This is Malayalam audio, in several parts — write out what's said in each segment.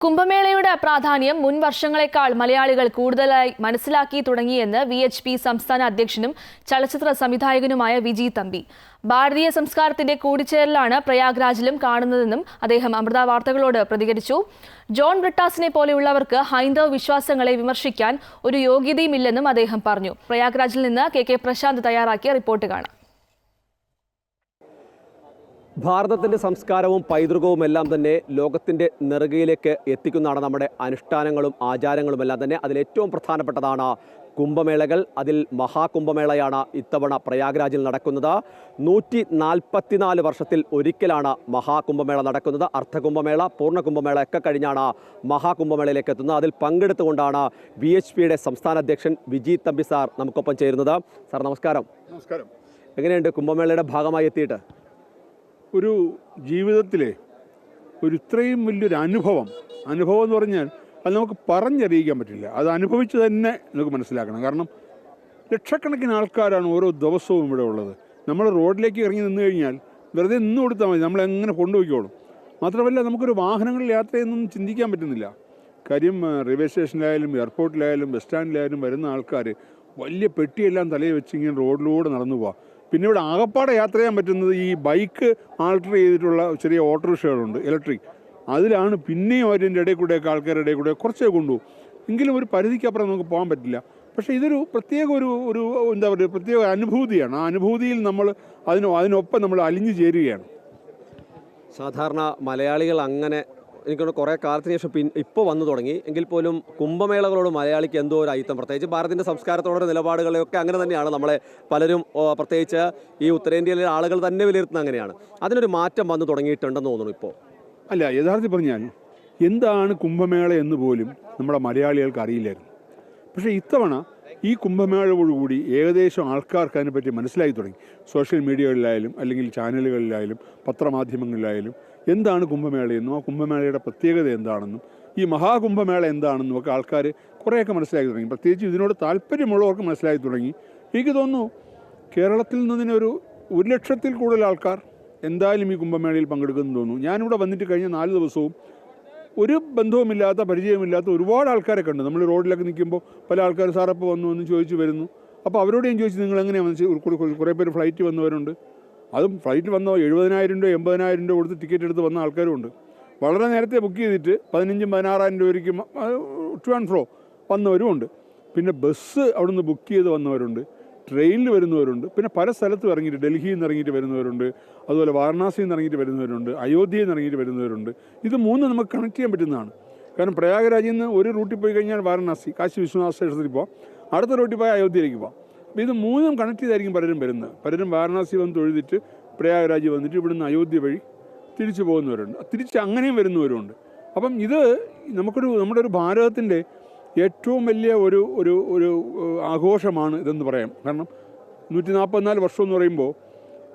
കുംഭമേളയുടെ പ്രാധാന്യം മുൻ വർഷങ്ങളെക്കാൾ മലയാളികൾ കൂടുതലായി മനസ്സിലാക്കി തുടങ്ങിയെന്ന് വി എച്ച് പി സംസ്ഥാന അധ്യക്ഷനും ചലച്ചിത്ര സംവിധായകനുമായ വിജി തമ്പി. ഭാരതീയ സംസ്കാരത്തിന്റെ കൂടിച്ചേരലാണ് പ്രയാഗ്രാജിലും കാണുന്നതെന്നും അദ്ദേഹം അമൃത വാർത്തകളോട് പ്രതികരിച്ചു. ജോൺ ബ്രിട്ടാസിനെ പോലെയുള്ളവർക്ക് ഹൈന്ദവ വിശ്വാസങ്ങളെ വിമർശിക്കാൻ ഒരു യോഗ്യതയുമില്ലെന്നും അദ്ദേഹം പറഞ്ഞു. പ്രയാഗ്രാജിൽ നിന്ന് കെ കെ പ്രശാന്ത് തയ്യാറാക്കിയ റിപ്പോർട്ട് കാണാം. ഭാരതത്തിന്റെ സംസ്കാരവും പൈതൃകവും എല്ലാം തന്നെ ലോകത്തിന്റെ നെറുകയിലേക്ക് എത്തിക്കുന്നതാണ് നമ്മുടെ അനുഷ്ഠാനങ്ങളും ആചാരങ്ങളും എല്ലാം തന്നെ. അതിലേറ്റവും പ്രധാനപ്പെട്ടതാണ് കുംഭമേളകൾ. അതിൽ മഹാകുംഭമേളയാണ് ഇത്തവണ പ്രയാഗ്രാജിൽ നടക്കുന്നത്. നൂറ്റി നാൽപ്പത്തിനാല് വർഷത്തിൽ ഒരിക്കലാണ് മഹാകുംഭമേള നടക്കുന്നത്. അർദ്ധകുംഭമേള പൂർണകുംഭമേള ഒക്കെ കഴിഞ്ഞാണ് മഹാകുംഭമേളയിലേക്ക് എത്തുന്നത്. അതിൽ പങ്കെടുത്തുകൊണ്ടാണ് വി എച്ച് പിയുടെ സംസ്ഥാന അധ്യക്ഷൻ വിജി തമ്പി സാർ നമുക്കൊപ്പം ചേരുന്നത്. സാർ നമസ്കാരം. നമസ്കാരം. എങ്ങനെയുണ്ട് കുംഭമേളയുടെ ഭാഗമായി എത്തിയിട്ട്? ഒരു ജീവിതത്തിലെ ഒരു ഇത്രയും വലിയൊരു അനുഭവം. അനുഭവം എന്ന് പറഞ്ഞാൽ അത് നമുക്ക് പറഞ്ഞറിയിക്കാൻ പറ്റില്ല. അത് അനുഭവിച്ച് തന്നെ നമുക്ക് മനസ്സിലാക്കണം. കാരണം ലക്ഷക്കണക്കിന് ആൾക്കാരാണ് ഓരോ ദിവസവും ഇവിടെ ഉള്ളത്. നമ്മൾ റോഡിലേക്ക് ഇറങ്ങി നിന്ന് കഴിഞ്ഞാൽ വെറുതെ നിന്ന് കൊടുത്താൽ മതി. നമ്മളെങ്ങനെ കൊണ്ടുപോയിക്കോളും? മാത്രമല്ല നമുക്കൊരു വാഹനങ്ങളിൽ യാത്ര ചെയ്യുന്നൊന്നും ചിന്തിക്കാൻ പറ്റുന്നില്ല. കാര്യം റെയിൽവേ സ്റ്റേഷനിലായാലും എയർപോർട്ടിലായാലും ബസ് സ്റ്റാൻഡിലായാലും വരുന്ന ആൾക്കാർ വലിയ പെട്ടിയെല്ലാം തലയിൽ വെച്ചിങ്ങനെ റോഡിലൂടെ നടന്നു പോവാം. പിന്നെ ഇവിടെ ആകപ്പാടെ യാത്ര ചെയ്യാൻ പറ്റുന്നത് ഈ ബൈക്ക് ആൾട്ടർ ചെയ്തിട്ടുള്ള ചെറിയ ഓട്ടോറിക്ഷകളുണ്ട് ഇലക്ട്രിക് അതിലാണ് പിന്നെയും അതിന്റെ ഇടയിൽ കൂടെയൊക്കെ ആൾക്കാരുടെ ഇടയിൽ കൂടെ കുറച്ചേ കൊണ്ടുപോകും. എങ്കിലും ഒരു പരിധിക്കപ്പുറം നമുക്ക് പോകാൻ പറ്റില്ല. പക്ഷേ ഇതൊരു പ്രത്യേക ഒരു ഒരു എന്താ പറയുക പ്രത്യേക അനുഭൂതിയാണ്. ആ അനുഭൂതിയിൽ നമ്മൾ അതിന് അതിനൊപ്പം നമ്മൾ അലിഞ്ഞു ചേരുകയാണ്. സാധാരണ മലയാളികൾ അങ്ങനെ എനിക്കൊന്ന് കുറേ കാലത്തിന് ശേഷം പിൻ ഇപ്പോൾ വന്നു തുടങ്ങി. എങ്കിൽ പോലും കുംഭമേളകളോട് മലയാളിക്ക് എന്തോ ഒരു അയിത്തം പ്രത്യേകിച്ച് ഭാരതത്തിന്റെ സംസ്കാരത്തോടെ നിലപാടുകളെയൊക്കെ അങ്ങനെ തന്നെയാണ് നമ്മളെ പലരും പ്രത്യേകിച്ച് ഈ ഉത്തരേന്ത്യയിലെ ആളുകൾ തന്നെ വിലയിരുത്തുന്ന അങ്ങനെയാണ്. അതിനൊരു മാറ്റം വന്നു തുടങ്ങിയിട്ടുണ്ടെന്ന് തോന്നുന്നു ഇപ്പോൾ അല്ല യഥാർത്ഥത്തിൽ പറഞ്ഞാൽ എന്താണ് കുംഭമേള എന്ന് പോലും നമ്മുടെ മലയാളികൾക്ക് അറിയില്ലായിരുന്നു. പക്ഷേ ഇത്തവണ ഈ കുംഭമേളയോടുകൂടി ഏകദേശം ആൾക്കാർക്ക് അതിനെപ്പറ്റി മനസ്സിലായി തുടങ്ങി. സോഷ്യൽ മീഡിയകളിലായാലും അല്ലെങ്കിൽ ചാനലുകളിലായാലും പത്രമാധ്യമങ്ങളിലായാലും എന്താണ് കുംഭമേളയെന്നും ആ കുംഭമേളയുടെ പ്രത്യേകത എന്താണെന്നും ഈ മഹാകുംഭമേള എന്താണെന്നും ഒക്കെ ആൾക്കാർ കുറേയൊക്കെ മനസ്സിലാക്കി തുടങ്ങി. പ്രത്യേകിച്ച് ഇതിനോട് താല്പര്യമുള്ളവർക്ക് മനസ്സിലാക്കി തുടങ്ങി. എനിക്ക് തോന്നുന്നു കേരളത്തിൽ നിന്നതിന് ഒരു ഒരു ലക്ഷത്തിൽ കൂടുതൽ ആൾക്കാർ എന്തായാലും ഈ കുംഭമേളയിൽ പങ്കെടുക്കുമെന്ന് തോന്നുന്നു. ഞാനിവിടെ വന്നിട്ട് കഴിഞ്ഞ നാല് ദിവസവും ഒരു ബന്ധവുമില്ലാത്ത പരിചയമില്ലാത്ത ഒരുപാട് ആൾക്കാരെ കണ്ടു. നമ്മൾ റോഡിലൊക്കെ നിൽക്കുമ്പോൾ പല ആൾക്കാർ സാറപ്പോൾ വന്നു എന്ന് ചോദിച്ചു വരുന്നു. അപ്പോൾ അവരോട് ഞാൻ ചോദിച്ചു നിങ്ങൾ വന്നത്? കുറേ പേര് ഫ്ലൈറ്റ് വന്നവരുണ്ട്. അതും ഫ്ലൈറ്റിൽ വന്നോ എഴുപതിനായിരം രൂപ എൺപതിനായിരം രൂപ കൊടുത്ത് ടിക്കറ്റ് എടുത്ത് വന്ന ആൾക്കാരും ഉണ്ട് വളരെ നേരത്തെ ബുക്ക് ചെയ്തിട്ട് പതിനഞ്ചും പതിനാറായിരം രൂപയ്ക്ക് ടു ആൻഡ് ഫ്രോ വന്നവരും ഉണ്ട് പിന്നെ ബസ് അവിടുന്ന് ബുക്ക് ചെയ്ത് വന്നവരുണ്ട് ട്രെയിനിൽ വരുന്നവരുണ്ട് പിന്നെ പല സ്ഥലത്തും ഇറങ്ങിയിട്ട് ഡൽഹിയിൽ നിന്ന് ഇറങ്ങിയിട്ട് വരുന്നവരുണ്ട് അതുപോലെ വാരണാസിയിൽ നിന്ന് ഇറങ്ങിയിട്ട് വരുന്നവരുണ്ട് അയോധ്യയിൽ നിന്ന് ഇറങ്ങിയിട്ട് വരുന്നവരുണ്ട്. ഇത് മൂന്ന് നമുക്ക് കണക്ട് ചെയ്യാൻ പറ്റുന്നതാണ്. കാരണം പ്രയാഗരാജിൽ നിന്ന് ഒരു റൂട്ടിൽ പോയി കഴിഞ്ഞാൽ വാരണാസി കാശി വിശ്വനാഥ ക്ഷേത്രത്തിൽ പോവാം. അടുത്ത റൂട്ടിൽ പോയി അയോധ്യയിലേക്ക് പോവാം. ഇത് മൂന്നും കണക്ട് ചെയ്തായിരിക്കും പലരും വരുന്നത്. പലരും വാരണാസി വന്ന് തൊഴുതിട്ട് പ്രയാഗരാജ് വന്നിട്ട് ഇവിടുന്ന് അയോധ്യ വഴി തിരിച്ചു പോകുന്നവരുണ്ട്. തിരിച്ച് അങ്ങനെയും വരുന്നവരുണ്ട്. അപ്പം ഇത് നമുക്കൊരു നമ്മുടെ ഒരു ഭാരതത്തിന്റെ ഏറ്റവും വലിയ ഒരു ഒരു ഒരു ആഘോഷമാണ് ഇതെന്ന് പറയാം. കാരണം നൂറ്റി നാൽപ്പത്തിനാല് വർഷം എന്ന് പറയുമ്പോൾ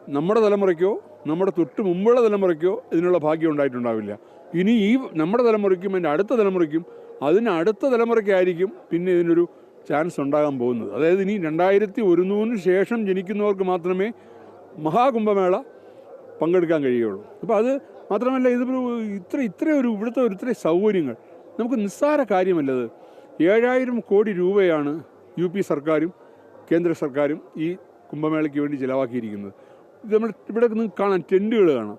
നമ്മുടെ തലമുറയ്ക്കോ നമ്മുടെ തൊട്ട് മുമ്പുള്ള തലമുറയ്ക്കോ ഇതിനുള്ള ഭാഗ്യം ഉണ്ടായിട്ടുണ്ടാവില്ല. ഇനി ഈ നമ്മുടെ തലമുറയ്ക്കും എന്റെ അടുത്ത തലമുറയ്ക്കും അതിന് അടുത്ത തലമുറയ്ക്കായിരിക്കും പിന്നെ ഇതിനൊരു ചാൻസ് ഉണ്ടാകാൻ പോകുന്നത്. അതായത് ഇനി രണ്ടായിരത്തി ഒരുന്നൂറിന് ശേഷം ജനിക്കുന്നവർക്ക് മാത്രമേ മഹാകുംഭമേള പങ്കെടുക്കാൻ കഴിയുള്ളൂ അപ്പോൾ അത് മാത്രമല്ല ഇതൊരു ഇത്ര ഇത്ര ഒരു ഇവിടുത്തെ ഒരു ഇത്ര സൗകര്യങ്ങൾ. നമുക്ക് നിസ്സാര കാര്യമല്ലത് ഏഴായിരം കോടി രൂപയാണ് യു പി സർക്കാരും കേന്ദ്ര സർക്കാരും ഈ കുംഭമേളയ്ക്ക് വേണ്ടി ചിലവാക്കിയിരിക്കുന്നത്. ഇത് നമ്മൾ ഇവിടെ നിങ്ങൾക്ക് കാണാം ടെന്റുകൾ കാണാം.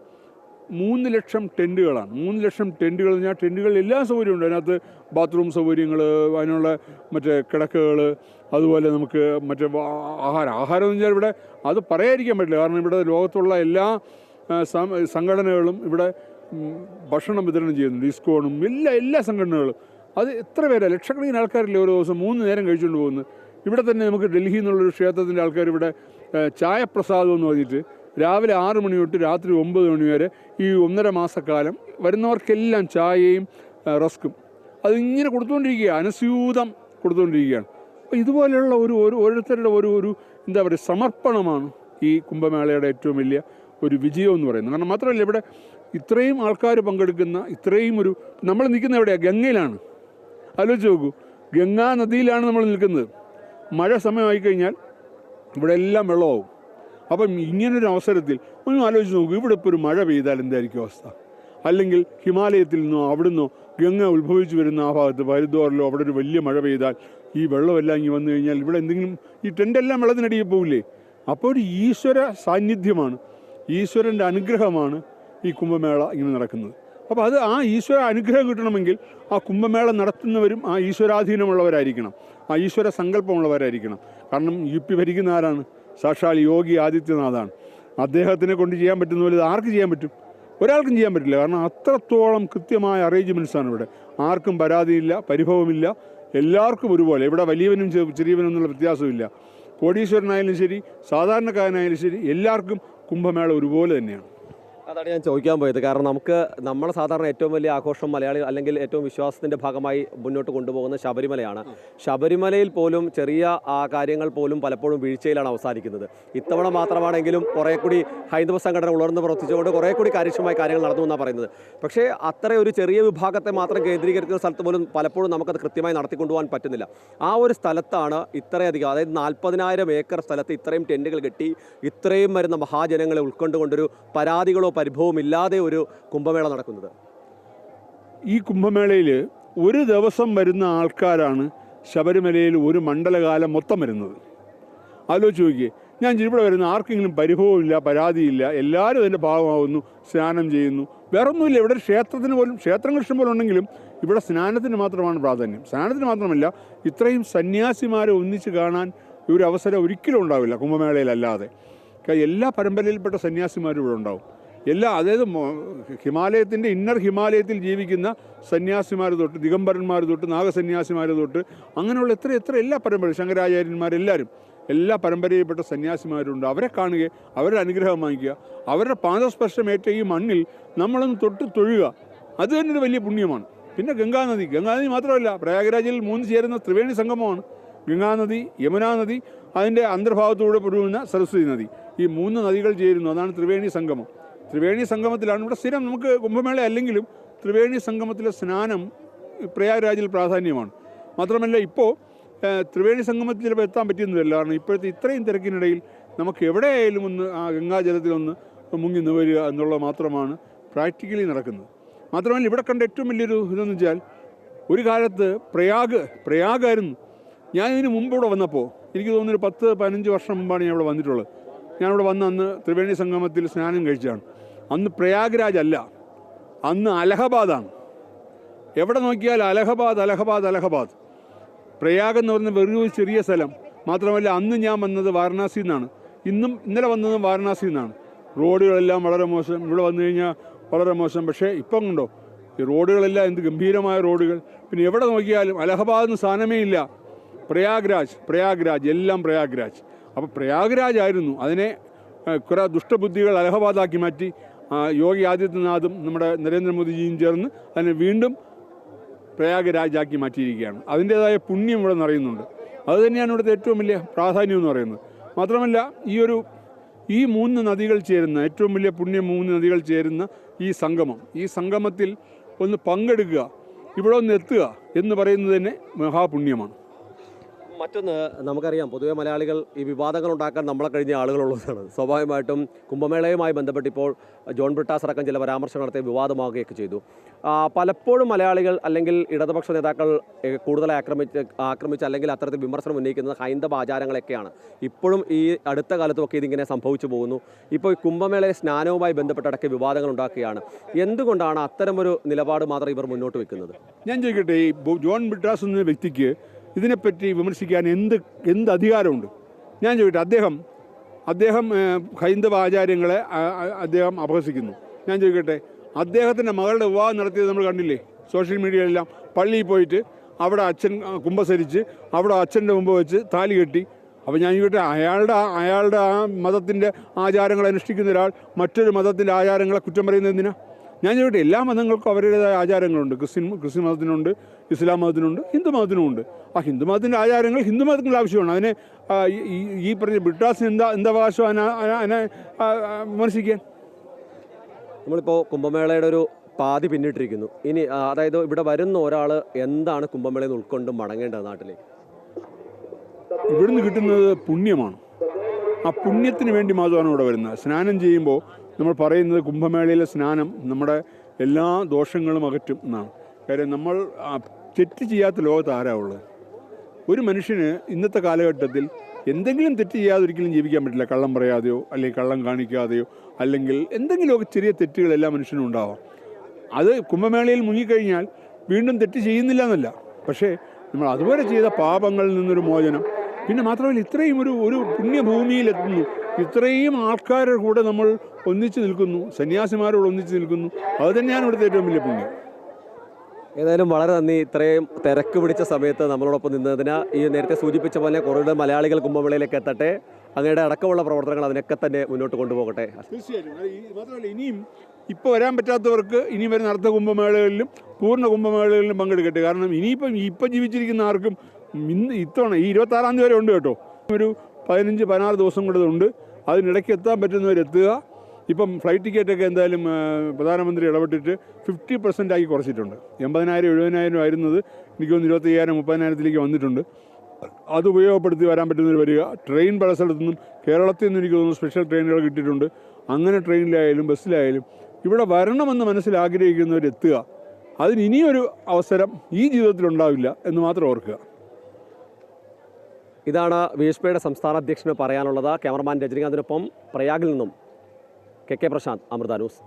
മൂന്ന് ലക്ഷം ടെന്റുകളാണ് മൂന്ന് ലക്ഷം ടെന്റുകൾ പറഞ്ഞാൽ ടെന്റുകളിൽ എല്ലാ സൗകര്യവും ഉണ്ട്. അതിനകത്ത് ബാത്റൂം സൗകര്യങ്ങൾ അതിനുള്ള മറ്റേ കിടക്കകൾ അതുപോലെ നമുക്ക് മറ്റേ ആഹാരം. ആഹാരം എന്ന് വെച്ചാൽ ഇവിടെ അത് പറയാതിരിക്കാൻ പറ്റില്ല. കാരണം ഇവിടെ ലോകത്തുള്ള എല്ലാ സംഘടനകളും ഇവിടെ ഭക്ഷണം വിതരണം ചെയ്യുന്നുണ്ട്. ഇസ്കോണും എല്ലാ എല്ലാ സംഘടനകളും. അത് എത്ര പേരാണ് ലക്ഷക്കണക്കിന് ആൾക്കാരില്ലേ ഓരോ ദിവസം മൂന്ന് നേരം കഴിച്ചുകൊണ്ട് പോകുന്നത്? ഇവിടെ തന്നെ നമുക്ക് ഡൽഹി എന്നുള്ളൊരു ക്ഷേത്രത്തിന്റെ ആൾക്കാർ ഇവിടെ ചായപ്രസാദം എന്ന് പറഞ്ഞിട്ട് രാവിലെ ആറ് മണി തൊട്ട് രാത്രി ഒമ്പത് മണി വരെ ഈ ഒന്നര മാസക്കാലം വരുന്നവർക്കെല്ലാം ചായയും റസ്ക്കും അതിങ്ങനെ കൊടുത്തുകൊണ്ടിരിക്കുക അനസ്യൂതം കൊടുത്തുകൊണ്ടിരിക്കുകയാണ് അപ്പോൾ ഇതുപോലെയുള്ള ഒരു ഒരു ഓരോരുത്തരുടെ ഒരു ഒരു എന്താ പറയുക സമർപ്പണമാണ് ഈ കുംഭമേളയുടെ ഏറ്റവും വലിയ ഒരു വിജയം എന്ന് പറയുന്നത്. കാരണം മാത്രമല്ല ഇവിടെ ഇത്രയും ആൾക്കാർ പങ്കെടുക്കുന്ന ഇത്രയും ഒരു നമ്മൾ നിൽക്കുന്ന എവിടെയാണ് ഗംഗയിലാണ്. ആലോചിച്ച് നോക്കൂ. ഗംഗാ നദിയിലാണ് നമ്മൾ നിൽക്കുന്നത്. മഴ സമയമായി കഴിഞ്ഞാൽ ഇവിടെ എല്ലാം വെള്ളമാവും. അപ്പം ഇങ്ങനൊരു അവസരത്തിൽ ഒന്ന് ആലോചിച്ച് നോക്കൂ. ഇവിടെ ഇപ്പോൾ ഒരു മഴ പെയ്താൽ എന്തായിരിക്കും അവസ്ഥ? അല്ലെങ്കിൽ ഹിമാലയത്തിൽ നിന്നോ അവിടുന്നോ ഗംഗ ഉത്ഭവിച്ചു വരുന്ന ആ ഭാഗത്ത് ഹരിദ്വാറിലോ അവിടെ ഒരു വലിയ മഴ പെയ്താൽ ഈ വെള്ളമെല്ലാം ഇങ്ങനെ വന്നു കഴിഞ്ഞാൽ ഇവിടെ എന്തെങ്കിലും ഈ ടെന്റെല്ലാം വെള്ളത്തിനടിയിൽ പോവില്ലേ? അപ്പോൾ ഒരു ഈശ്വര സാന്നിധ്യമാണ്. ഈശ്വരന്റെ അനുഗ്രഹമാണ് ഈ കുംഭമേള ഇങ്ങനെ നടക്കുന്നത്. അപ്പോൾ അത് ആ ഈശ്വര അനുഗ്രഹം കിട്ടണമെങ്കിൽ ആ കുംഭമേള നടത്തുന്നവരും ആ ഈശ്വരാധീനമുള്ളവരായിരിക്കണം. ആ ഈശ്വര സങ്കല്പമുള്ളവരായിരിക്കണം. കാരണം യു പി ഭരിക്കുന്ന ആരാണ്? സാക്ഷാൽ യോഗി ആദിത്യനാഥാണ്. അദ്ദേഹത്തിനെ കൊണ്ട് ചെയ്യാൻ പറ്റുന്ന പോലെ ഇത് ആർക്ക് ചെയ്യാൻ പറ്റും? ഒരാൾക്കും ചെയ്യാൻ പറ്റില്ല. കാരണം അത്രത്തോളം കൃത്യമായ അറേഞ്ച്മെന്റ്സാണ് ഇവിടെ. ആർക്കും പരാതിയില്ല പരിഭവമില്ല. എല്ലാവർക്കും ഒരുപോലെ. ഇവിടെ വലിയവനും ചെറിയവനും എന്നുള്ള വ്യത്യാസമില്ല. കോടീശ്വരനായാലും ശരി സാധാരണക്കാരനായാലും ശരി എല്ലാവർക്കും കുംഭമേള ഒരുപോലെ തന്നെയാണ്. അതാണ് ഞാൻ ചോദിക്കാൻ പോയത്. കാരണം നമുക്ക് നമ്മളെ സാധാരണ ഏറ്റവും വലിയ ആഘോഷം മലയാളി അല്ലെങ്കിൽ ഏറ്റവും വിശ്വാസത്തിന്റെ ഭാഗമായി മുന്നോട്ട് കൊണ്ടുപോകുന്ന ശബരിമലയാണ്. ശബരിമലയിൽ പോലും ചെറിയ ആ കാര്യങ്ങൾ പോലും പലപ്പോഴും വീഴ്ചയിലാണ് അവസാനിക്കുന്നത്. ഇത്തവണ മാത്രമാണെങ്കിലും കുറേ കൂടി ഹൈന്ദവ സംഘടന ഉണർന്ന് പ്രവർത്തിച്ചുകൊണ്ട് കുറേ കൂടി കാര്യക്ഷമമായ കാര്യങ്ങൾ നടന്നു എന്നാണ് പറയുന്നത്. പക്ഷേ അത്ര ഒരു ചെറിയ വിഭാഗത്തെ മാത്രം കേന്ദ്രീകരിക്കുന്ന സ്ഥലത്ത് പോലും പലപ്പോഴും നമുക്കത് കൃത്യമായി നടത്തിക്കൊണ്ടുപോകാൻ പറ്റുന്നില്ല. ആ ഒരു സ്ഥലത്താണ് ഇത്രയധികം അതായത് നാൽപ്പതിനായിരം ഏക്കർ സ്ഥലത്ത് ഇത്രയും ടെന്റുകൾ കെട്ടി ഇത്രയും വരുന്ന മഹാജനങ്ങളെ ഉൾക്കൊണ്ടുകൊണ്ടൊരു പരാതികളോ പരിഭവവും ഇല്ലാതെ ഒരു കുംഭമേള നടക്കുന്നത്. ഈ കുംഭമേളയിൽ ഒരു ദിവസം വരുന്ന ആൾക്കാരാണ് ശബരിമലയിൽ ഒരു മണ്ഡലകാലം മൊത്തം വരുന്നത്. ആലോചിച്ച് നോക്കിയേ ഞാൻ ഇവിടെ വരുന്ന ആർക്കെങ്കിലും പരിഭവമില്ല പരാതിയില്ല എല്ലാവരും അതിന്റെ ഭാഗമാവുന്നു സ്നാനം ചെയ്യുന്നു. വേറൊന്നുമില്ല ഇവിടെ ക്ഷേത്രത്തിന് പോലും ക്ഷേത്രങ്ങൾ ഇഷ്ടംപോലെ ഉണ്ടെങ്കിലും ഇവിടെ സ്നാനത്തിന് മാത്രമാണ് പ്രാധാന്യം. സ്നാനത്തിന് മാത്രമല്ല ഇത്രയും സന്യാസിമാരെ ഒന്നിച്ച് കാണാൻ ഒരു അവസരം ഒരിക്കലും ഉണ്ടാവില്ല കുംഭമേളയിലല്ലാതെ. എല്ലാ പരമ്പരയിൽപ്പെട്ട സന്യാസിമാരും ഇവിടെ ഉണ്ടാവും. എല്ലാ അതായത് ഹിമാലയത്തിന്റെ ഇന്നർ ഹിമാലയത്തിൽ ജീവിക്കുന്ന സന്യാസിമാർ തൊട്ട് ദിഗംബരന്മാർ തൊട്ട് നാഗസന്യാസിമാർ തൊട്ട് അങ്ങനെയുള്ള എത്ര എത്ര എല്ലാ പരമ്പര ശങ്കരാചാര്യന്മാരെല്ലാവരും എല്ലാ പരമ്പരയിൽപ്പെട്ട സന്യാസിമാരുണ്ട്. അവരെ കാണുക അവരുടെ അനുഗ്രഹം വാങ്ങിക്കുക അവരുടെ പാദസ്പർശമേറ്റ ഈ മണ്ണിൽ നമ്മളൊന്ന് തൊട്ട് തൊഴുക. അത് തന്നെ ഒരു വലിയ പുണ്യമാണ്. പിന്നെ ഗംഗാനദി ഗംഗാനദി മാത്രമല്ല പ്രയാഗരാജിൽ മൂന്ന് ചേരുന്ന ത്രിവേണി സംഗമമാണ്. ഗംഗാനദി യമുനാ നദി അതിന്റെ അന്തർഭാഗത്തൂടെ ഒഴുകുന്ന സരസ്വതി നദി. ഈ മൂന്ന് നദികൾ ചേരുന്നു അതാണ് ത്രിവേണി സംഗമം. ത്രിവേണി സംഗമത്തിലാണ്. ഇവിടെ സ്ഥിരം നമുക്ക് കുംഭമേള അല്ലെങ്കിലും ത്രിവേണി സംഗമത്തിലെ സ്നാനം പ്രയാഗ്രാജിൽ പ്രാധാന്യമാണ്. മാത്രമല്ല ഇപ്പോൾ ത്രിവേണി സംഗമത്തിൽ ചിലപ്പോൾ എത്താൻ പറ്റിയെന്നില്ല. കാരണം ഇപ്പോഴത്തെ ഇത്രയും തിരക്കിനിടയിൽ നമുക്ക് എവിടെയായാലും ഒന്ന് ആ ഗംഗാജലത്തിലൊന്ന് മുങ്ങി നിവരുക എന്നുള്ളത് മാത്രമാണ് പ്രാക്ടിക്കലി നടക്കുന്നത്. മാത്രമല്ല ഇവിടെ കണ്ട ഏറ്റവും വലിയൊരു ഇതെന്ന് വെച്ചാൽ ഒരു കാലത്ത് പ്രയാഗ് പ്രയാഗായിരുന്നു. ഞാൻ ഇതിന് മുമ്പ് ഇവിടെ വന്നപ്പോൾ എനിക്ക് തോന്നുന്നൊരു പത്ത് പതിനഞ്ച് വർഷം മുമ്പാണ് ഞാൻ ഇവിടെ വന്നിട്ടുള്ളത്. ഞാനിവിടെ വന്ന് അന്ന് ത്രിവേണി സംഗമത്തിൽ സ്നാനം കഴിച്ചാണ് അന്ന് പ്രയാഗ്രാജ് അല്ല. അന്ന് അലഹബാദാണ്. എവിടെ നോക്കിയാൽ അലഹബാദ് അലഹബാദ് അലഹബാദ്. പ്രയാഗ് എന്ന് പറയുന്ന വെറുതെ ഒരു ചെറിയ സ്ഥലം. മാത്രമല്ല അന്ന് ഞാൻ വന്നത് വാരണാസിയിൽ നിന്നാണ്. ഇന്നും ഇന്നലെ വന്നതും വാരണാസിയിൽ നിന്നാണ്. റോഡുകളെല്ലാം വളരെ മോശം. ഇവിടെ വന്നു കഴിഞ്ഞാൽ വളരെ മോശം. പക്ഷേ ഇപ്പം കണ്ടോ? ഈ റോഡുകളെല്ലാം എന്ത് ഗംഭീരമായ റോഡുകൾ. പിന്നെ എവിടെ നോക്കിയാലും അലഹബാദിന് സ്ഥാനമേ ഇല്ല. പ്രയാഗ്രാജ് പ്രയാഗ്രാജ് എല്ലാം പ്രയാഗ്രാജ്. അപ്പോൾ പ്രയാഗ്രാജ് ആയിരുന്നു. അതിനെ കുറേ ദുഷ്ടബുദ്ധികൾ അലഹബാദാക്കി മാറ്റി. യോഗി ആദിത്യനാഥും നമ്മുടെ നരേന്ദ്രമോദിജിയും ചേർന്ന് അതിനെ വീണ്ടും പ്രയാഗരാജാക്കി മാറ്റിയിരിക്കുകയാണ്. അതിന്റേതായ പുണ്യം ഇവിടെ നിറയുന്നുണ്ട്. അതുതന്നെയാണ് ഇവിടുത്തെ ഏറ്റവും വലിയ പ്രാധാന്യം എന്ന് പറയുന്നത്. മാത്രമല്ല ഈ ഒരു ഈ മൂന്ന് നദികൾ ചേരുന്ന ഏറ്റവും വലിയ പുണ്യം മൂന്ന് നദികൾ ചേരുന്ന ഈ സംഗമം ഈ സംഗമത്തിൽ ഒന്ന് പങ്കെടുക്കുക ഇവിടെ ഒന്ന് എത്തുക എന്ന് പറയുന്നത് തന്നെ മഹാപുണ്യമാണ്. മറ്റൊന്ന് നമുക്കറിയാം പൊതുവെ മലയാളികൾ ഈ വിവാദങ്ങൾ ഉണ്ടാക്കാൻ നമ്മളെ കഴിഞ്ഞ ആളുകളുള്ളതാണ് സ്വാഭാവികമായിട്ടും കുംഭമേളയുമായി ബന്ധപ്പെട്ട് ഇപ്പോൾ ജോൺ ബ്രിട്ടാസ് അടക്കം ചില പരാമർശങ്ങൾ നടത്തി വിവാദമാവുകയൊക്കെ ചെയ്തു. പലപ്പോഴും മലയാളികൾ അല്ലെങ്കിൽ ഇടതുപക്ഷ നേതാക്കൾ കൂടുതൽ ആക്രമിച്ച് ആക്രമിച്ച് അല്ലെങ്കിൽ അത്തരത്തിൽ വിമർശനം ഉന്നയിക്കുന്നത് ഹൈന്ദവ ആചാരങ്ങളൊക്കെയാണ് ഇപ്പോഴും ഈ അടുത്ത കാലത്തുമൊക്കെ ഇതിങ്ങനെ സംഭവിച്ചു പോകുന്നു. ഇപ്പോൾ കുംഭമേളയിലെ സ്നാനവുമായി ബന്ധപ്പെട്ടടക്കം വിവാദങ്ങൾ ഉണ്ടാക്കുകയാണ്. എന്തുകൊണ്ടാണ് അത്തരമൊരു നിലപാട് മാത്രം ഇവർ മുന്നോട്ട് വെക്കുന്നത്? ഞാൻ ചോദിക്കട്ടെ ജോൺ ബ്രിട്ടാസ് എന്ന വ്യക്തിക്ക് ഇതിനെപ്പറ്റി വിമർശിക്കാൻ എന്ത് എന്ത് അധികാരമുണ്ട്? ഞാൻ ചോദിക്കട്ടെ അദ്ദേഹം അദ്ദേഹം ഹൈന്ദവ ആചാര്യങ്ങളെ അദ്ദേഹം അപഹസിക്കുന്നു. ഞാൻ ചോദിക്കട്ടെ അദ്ദേഹത്തിന്റെ മകളുടെ വിവാഹം നടത്തിയത് നമ്മൾ കണ്ടില്ലേ? സോഷ്യൽ മീഡിയയിലെല്ലാം. പള്ളിയിൽ പോയിട്ട് അവിടെ അച്ഛൻ കുമ്പസരിച്ച് അവിടെ അച്ഛന്റെ മുമ്പ് വെച്ച് താലി കെട്ടി. അപ്പോൾ ഞാൻ ചോദിക്കട്ടെ അയാളുടെ അയാളുടെ ആ മതത്തിന്റെ ആചാരങ്ങൾ അനുഷ്ഠിക്കുന്ന ഒരാൾ മറ്റൊരു മതത്തിന്റെ ആചാരങ്ങളെ കുറ്റം പറയുന്നത് എന്തിനാ? ഞാൻ ചോദിക്കട്ടെ എല്ലാ മതങ്ങൾക്കും അവരുടേതായ ആചാരങ്ങളുണ്ട്. ക്രിസ്ത്യൻ ക്രിസ്ത്യൻ മതത്തിനുണ്ട് ഇസ്ലാം മതത്തിനുണ്ട് ഹിന്ദു മതത്തിനുമുണ്ട്. ആ ഹിന്ദു മതത്തിന്റെ ആചാരങ്ങൾ ഹിന്ദു മതത്തിന്റെ ആവശ്യമാണ്. അതിനെ ഈ- പറഞ്ഞ ബ്രിട്ടാസിന് എന്താ എന്താ അവകാശം അതിനെ വിമർശിക്കാൻ? നമ്മളിപ്പോൾ കുംഭമേളയുടെ ഒരു പാതി പിന്നിട്ടിരിക്കുന്നു. ഇനി അതായത് ഇവിടെ വരുന്ന ഒരാൾ എന്താണ് കുംഭമേളയിൽ നിന്ന് ഉൾക്കൊണ്ട് മടങ്ങേണ്ടത് നാട്ടിലേക്ക്? ഇവിടുന്ന് കിട്ടുന്നത് പുണ്യമാണ്. ആ പുണ്യത്തിന് വേണ്ടി മാത്രമാണ് ഇവിടെ വരുന്നത്. സ്നാനം ചെയ്യുമ്പോൾ നമ്മൾ പറയുന്നത് കുംഭമേളയിലെ സ്നാനം നമ്മുടെ എല്ലാ ദോഷങ്ങളും അകറ്റും എന്നാണ്. കാര്യം നമ്മൾ തെറ്റ് ചെയ്യാത്ത ലോകത്ത് ആരാ ഉള്ളത്? ഒരു മനുഷ്യന് ഇന്നത്തെ കാലഘട്ടത്തിൽ എന്തെങ്കിലും തെറ്റ് ചെയ്യാതെ ഒരിക്കലും ജീവിക്കാൻ പറ്റില്ല. കള്ളം പറയാതെയോ അല്ലെങ്കിൽ കള്ളം കാണിക്കാതെയോ അല്ലെങ്കിൽ എന്തെങ്കിലുമൊക്കെ ചെറിയ തെറ്റുകൾ എല്ലാ മനുഷ്യനും ഉണ്ടാവാം. അത് കുംഭമേളയിൽ മുങ്ങിക്കഴിഞ്ഞാൽ വീണ്ടും തെറ്റ് ചെയ്യുന്നില്ല എന്നല്ല. പക്ഷേ നമ്മൾ അതുപോലെ ചെയ്ത പാപങ്ങളിൽ നിന്നൊരു മോചനം. പിന്നെ മാത്രമല്ല ഇത്രയും ഒരു ഒരു പുണ്യഭൂമിയിലെത്തുന്നു ഇത്രയും ആൾക്കാരുടെ കൂടെ നമ്മൾ ഒന്നിച്ച് നിൽക്കുന്നു സന്യാസിമാരോട് ഒന്നിച്ച് നിൽക്കുന്നു. അത് തന്നെയാണ് ഇവിടുത്തെ ഏറ്റവും വലിയ പുണ്യം. ഏതായാലും വളരെ നന്ദി. ഇത്രയും തിരക്ക് പിടിച്ച സമയത്ത് നമ്മളോടൊപ്പം നിന്നതിന് ഈ നേരത്തെ സൂചിപ്പിച്ച പോലെ കുറേ മലയാളികൾ കുംഭമേളയിലേക്ക് എത്തട്ടെ. അങ്ങയുടെ അടക്കമുള്ള പ്രവർത്തനങ്ങൾ അതിനൊക്കെ തന്നെ മുന്നോട്ട് കൊണ്ടുപോകട്ടെ. തീർച്ചയായിട്ടും. മാത്രമല്ല ഇനിയും ഇപ്പോൾ വരാൻ പറ്റാത്തവർക്ക് ഇനി വരുന്ന അടുത്ത കുംഭമേളകളിലും പൂർണ കുംഭമേളകളിലും പങ്കെടുക്കട്ടെ. കാരണം ഇനിയിപ്പം ഇപ്പം ജീവിച്ചിരിക്കുന്ന ആർക്കും ഇന്ന് ഇത്തവണ ഈ ഇരുപത്താറാം തീയതി വരെ ഉണ്ട് കേട്ടോ. ഒരു പതിനഞ്ച് പതിനാറ് ദിവസം കൂടെ ഉണ്ട് അതിനിടയ്ക്ക് എത്താൻ പറ്റുന്നവരെത്തുക. ഇപ്പം ഫ്ലൈറ്റ് ടിക്കറ്റൊക്കെ എന്തായാലും പ്രധാനമന്ത്രി ഇടപെട്ടിട്ട് ഫിഫ്റ്റി പെർസെന്റ് ആക്കി കുറച്ചിട്ടുണ്ട്. എൺപതിനായിരം എഴുപതിനായിരം ആയിരുന്നത് എനിക്ക് തോന്നുന്നു ഇരുപത്തയ്യായിരം മുപ്പതിനായിരത്തിലേക്ക് വന്നിട്ടുണ്ട്. അത് ഉപയോഗപ്പെടുത്തി വരാൻ പറ്റുന്നവർ വരിക. ട്രെയിൻ പല സ്ഥലത്തുനിന്നും കേരളത്തിൽ നിന്ന് എനിക്ക് തോന്നുന്നു സ്പെഷ്യൽ ട്രെയിനുകൾ കിട്ടിയിട്ടുണ്ട്. അങ്ങനെ ട്രെയിനിലായാലും ബസ്സിലായാലും ഇവിടെ വരണമെന്ന് മനസ്സിൽ ആഗ്രഹിക്കുന്നവർ എത്തുക. അതിന് ഇനിയൊരു അവസരം ഈ ജീവിതത്തിൽ ഉണ്ടാവില്ല എന്ന് മാത്രം ഓർക്കുക. ഇതാണ് വി എസ് പിയുടെ സംസ്ഥാന അധ്യക്ഷന് പറയാനുള്ളത്. ക്യാമറമാൻ രജനീകാന്തിനൊപ്പം പ്രയാഗിൽ നിന്നും K K Prashanth Amrita news